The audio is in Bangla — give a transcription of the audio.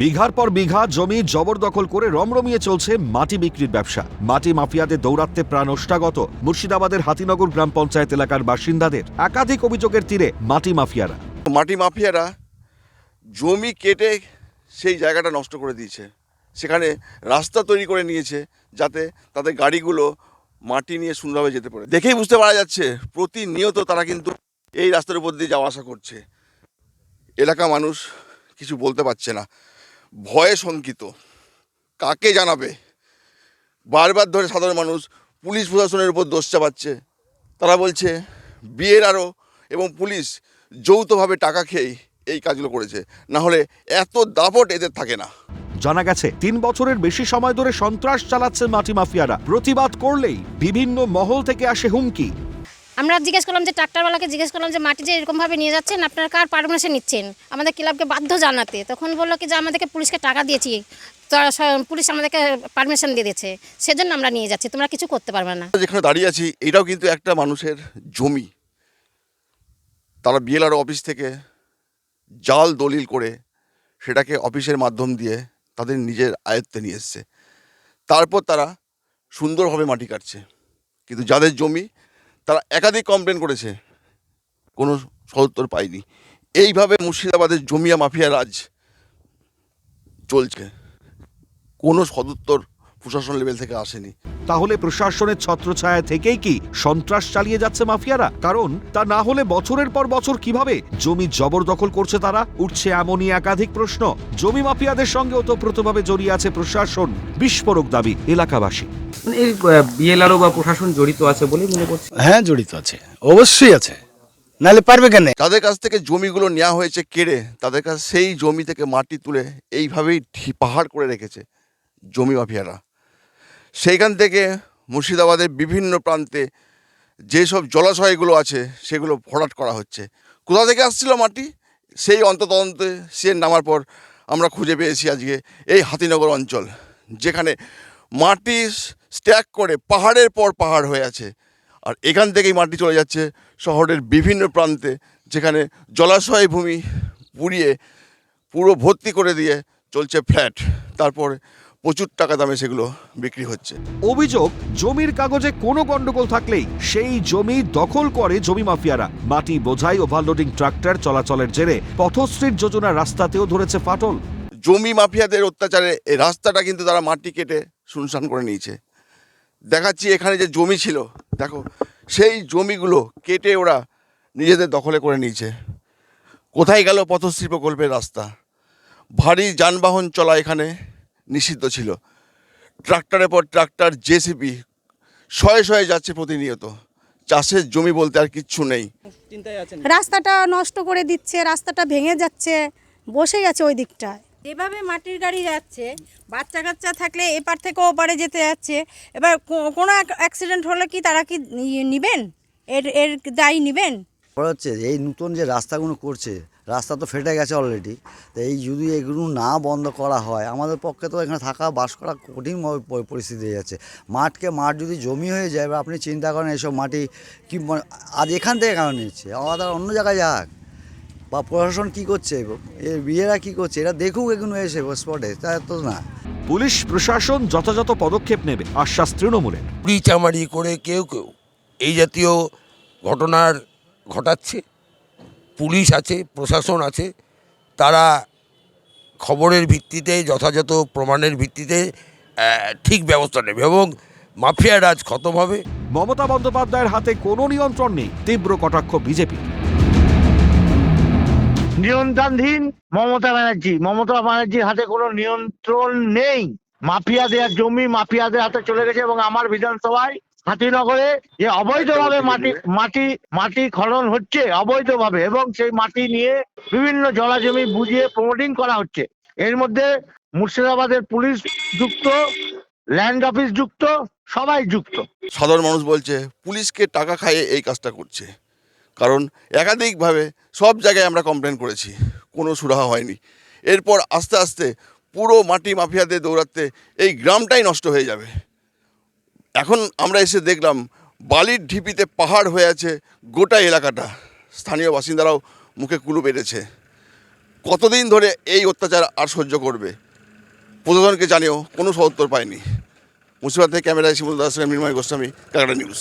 বিঘার পর বিঘা জমি জবরদখল করে রমরমিয়ে চলছে মাটি বিক্রির ব্যবসা। মাটি মাফিয়াদের দৌরাত্মে প্রাণ ওষ্ঠাগত মুর্শিদাবাদের হাতিনগর গ্রাম পঞ্চায়েত এলাকার বাসিন্দাদের একাধিক অভিযোগের তীরে মাটি মাফিয়ারা। মাটি মাফিয়ারা জমি কেটে সেই জায়গাটা নষ্ট করে দিয়েছে। সেখানে রাস্তা তৈরি করে নিয়েছে যাতে তাদের গাড়িগুলো মাটি নিয়ে সুন্দরভাবে যেতে পারে। দেখেই বুঝতে পারা যাচ্ছে, প্রতিনিয়ত তারা কিন্তু এই রাস্তার উপর দিয়ে যাওয়া আসা করছে। এলাকা মানুষ কিছু বলতে পারছে না। ভয়ে শঙ্কিত। কাকে জানাবে? বারবার ধরে সাধারণ মানুষ পুলিশ প্রশাসনের উপর দোষ চাপাচ্ছে। তারা বলছে, বিয়ের আরও এবং পুলিশ যৌথভাবে টাকা খেয়েই এই কাজগুলো করেছে। না হলে এত দাপট এদের থাকে না। জানা গেছে, তিন বছরের বেশি সময় ধরে সন্ত্রাস চালাচ্ছে মাটি মাফিয়ারা। প্রতিবাদ করলেই বিভিন্ন মহল থেকে আসে হুমকি। আমরা জিজ্ঞেস করলাম যে ট্রাক্টরওয়ালাকে জিজ্ঞেস করলাম যে মাটি যে এরকমভাবে নিয়ে যাচ্ছেন, আপনারা কার পারমিশন নিচ্ছেন? আমাদের ক্লাবকে বাধ্য জানাতে। তখন বলল কি যে আমাদেরকে পুলিশকে টাকা দিয়েছি পুলিশ আমাদেরকে পারমিশন দিয়ে দিয়েছে। সেজন্য আমরা নিয়ে যাচ্ছি, তোমরা কিছু করতে পারবে না। যেখানে দাঁড়িয়ে আছি, এটাও কিন্তু একটা মানুষের জমি। তারা বিএলআর অফিস থেকে জাল দলিল করে সেটাকে অফিসের মাধ্যম দিয়ে তাদের নিজের আয়ত্তে নিয়ে এসছে। তারপর তারা সুন্দরভাবে মাটি কাটছে। কিন্তু যাদের জমি একাধিক কমপ্লেন করেছে। কোনো সদুত্তর পায়নি এইভাবে মুর্শিদাবাদের জমিয়া মাফিয়া রাজ চলছে। কোনো সদুত্তর প্রশাসন লেভেল থেকে আসেনি। তাহলে প্রশাসনের ছত্রছায়া থেকেই কি সন্ত্রাস চালিয়ে যাচ্ছে মাফিয়ারা? কারণ তা না হলে বছরের পর বছর কীভাবে? জমি জবরদখল করছে তারা? উঠছে এমনই একাধিক প্রশ্ন। জমি মাফিয়াদের সঙ্গে ওতপ্রোতভাবে জড়িয়ে আছে প্রশাসন। বিস্ফোরক দাবি এলাকাবাসী। এই বিএলআরও বা প্রশাসন জড়িত আছে বলে মনে করছি হ্যাঁ জড়িত আছে। অবশ্যই আছে। নাহলে পারবে কেন? তাদের কাছ থেকে জমিগুলো নেওয়া হয়েছে কেড়ে তাদের কাছে সেই জমি থেকে মাটি তুলে এইভাবেই ঢি- পাহাড় করে রেখেছে জমি মাফিয়ারা। সেইখান থেকে মুর্শিদাবাদের বিভিন্ন প্রান্তে যেসব জলাশয়গুলো আছে সেগুলো ভরাট করা হচ্ছে। কোথা থেকে আসছিল মাটি? সেই অন্ততদন্তে সে নামার পর আমরা খুঁজে পেয়েছি আজকে এই হাতিনগর অঞ্চল যেখানে মাটি স্ট্যাক করে পাহাড়ের পর পাহাড় হয়ে আছে। আর এখান থেকেই মাটি চলে যাচ্ছে শহরের বিভিন্ন প্রান্তে যেখানে জলাশয় ভূমি পুড়িয়ে পুরো ভর্তি করে দিয়ে চলছে ফ্ল্যাট। তারপরে প্রচুর টাকা দামে সেগুলো বিক্রি হচ্ছে। অভিযোগ জমির কাগজে কোনো গন্ডগোল থাকলেই সেই জমি দখল করে জমি মাফিয়ারা। মাটি বোঝাই ওভারলোডিং ট্রাক্টর চলাচলের জেরে পথশ্রীর যোজনা রাস্তাতেও ধরেছে ফাটল। জমি মাফিয়াদের অত্যাচারে এই রাস্তাটা কিন্তু তারা মাটি কেটে শুনশান করে নিয়েছে। দেখাচ্ছি এখানে যে জমি ছিল। দেখো সেই জমিগুলো কেটে ওরা নিজেদের দখলে করে নিয়েছে। কোথায় গেল পথশ্রী প্রকল্পের রাস্তা? ভারী যানবাহন চলা এখানে নিষিদ্ধ ছিল। ট্রাক্টরের পর ট্রাক্টর জেসিবি শয়ে শয়ে যাচ্ছে প্রতিনিয়ত। চাষের জমি বলতে আর কিচ্ছু নেই। রাস্তাটা নষ্ট করে দিচ্ছে রাস্তাটা ভেঙে যাচ্ছে বসে গেছে ওই দিকটায়। এভাবে মাটির গাড়ি যাচ্ছে বাচ্চা কাচ্চা থাকলে এপার থেকে ওপারে যেতে যাচ্ছে, এবার কোনো অ্যাক্সিডেন্ট হলে কি তারা কি নি- নিবেন? এর এর দায়ী নিবেন? হচ্ছে এই নতুন যে রাস্তাগুলো করছে, রাস্তা তো ফেটে গেছে অলরেডি তো এই যদি এগুলো না বন্ধ করা হয়, আমাদের পক্ষে তো এখানে থাকা বাস করা কঠিন পরিস্থিতি হয়ে যাচ্ছে। মাঠকে মাঠ যদি জমি হয়ে যায়, এবার আপনি চিন্তা করেন এইসব মাটি কি আজ এখান থেকে কেন নিচ্ছে? আমাদের অন্য জায়গায় যাক। বা প্রশাসন কি করছে? এ বিয়েরা কি করছে? এরা দেখুক এগুলো এসে স্পটে তা তো না। পুলিশ প্রশাসন যথাযথ পদক্ষেপ নেবে আশ্বাস তৃণমূলের। চামারি করে কেউ কেউ এই জাতীয় ঘটনার ঘটাচ্ছে। পুলিশ আছে প্রশাসন আছে তারা খবরের ভিত্তিতে যথাযথ প্রমাণের ভিত্তিতে ঠিক ব্যবস্থা নেবে এবং মাফিয়া রাজ খতম হবে। মমতা বন্দ্যোপাধ্যায়ের হাতে কোনো নিয়ন্ত্রণ নেই তীব্র কটাক্ষ বিজেপি নিয়ন্ত্রণধীন মমতা ব্যানার্জি। মমতা ব্যানার্জির হাতে কোনো নিয়ন্ত্রণ নেই। মাফিয়াদের জমি মাফিয়াদের হাতে চলে গেছে এবং আমার বিধানসভায় হাতিনগরে যে অবৈধভাবে মাটি মাটি মাটি খনন হচ্ছে অবৈধভাবে এবং সেই মাটি নিয়ে বিভিন্ন জলাজমি বুঝিয়ে প্রমোটিং করা হচ্ছে। এর মধ্যে মুর্শিদাবাদের পুলিশ যুক্ত ল্যান্ড অফিস যুক্ত, সবাই যুক্ত। সাধারণ মানুষ বলছে, পুলিশকে টাকা খাইয়ে এই কাজটা করছে। কারণ একাধিকভাবে সব জায়গায় আমরা কমপ্লেন করেছি, কোনো সুরাহা হয়নি। এরপর আস্তে আস্তে পুরো মাটি মাফিয়াদের দৌড়াতে এই গ্রামটাই নষ্ট হয়ে যাবে। এখন আমরা এসে দেখলাম বালির ঢিপিতে পাহাড় হয়ে আছে গোটা এলাকাটা। স্থানীয় বাসিন্দারাও মুখে কুলু পেরেছে কতদিন ধরে এই অত্যাচার আর সহ্য করবে? প্রশাসনকে জানিয়েও কোনো সদুত্তর পায়নি। মুর্শিদাবাদ থেকে ক্যামেরায় শিমুল দাস মৃন্ময় গোস্বামী, কানাডা নিউজ।